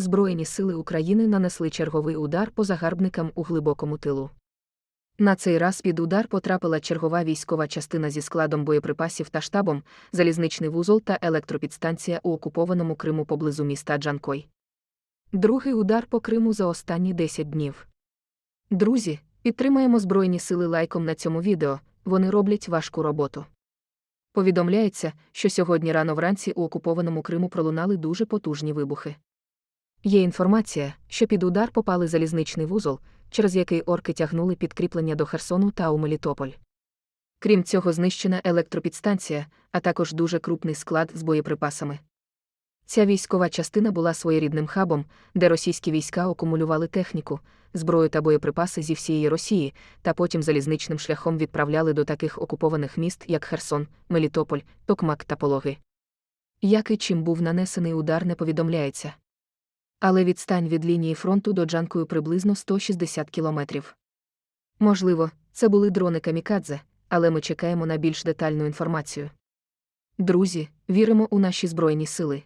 Збройні сили України нанесли черговий удар по загарбникам у глибокому тилу. На цей раз під удар потрапила чергова військова частина зі складом боєприпасів та штабом, залізничний вузол та електропідстанція у окупованому Криму поблизу міста Джанкой. Другий удар по Криму за останні 10 днів. Друзі, підтримаємо Збройні сили лайком на цьому відео, вони роблять важку роботу. Повідомляється, що сьогодні рано вранці у окупованому Криму пролунали дуже потужні вибухи. Є інформація, що під удар попали залізничний вузол, через який орки тягнули підкріплення до Херсону та у Мелітополь. Крім цього, знищена електропідстанція, а також дуже крупний склад з боєприпасами. Ця військова частина була своєрідним хабом, де російські війська акумулювали техніку, зброю та боєприпаси зі всієї Росії, та потім залізничним шляхом відправляли до таких окупованих міст, як Херсон, Мелітополь, Токмак та Пологи. Як і чим був нанесений удар, не повідомляється. Але відстань від лінії фронту до Джанкою приблизно 160 кілометрів. Можливо, це були дрони камікадзе, але ми чекаємо на більш детальну інформацію. Друзі, віримо у наші Збройні сили.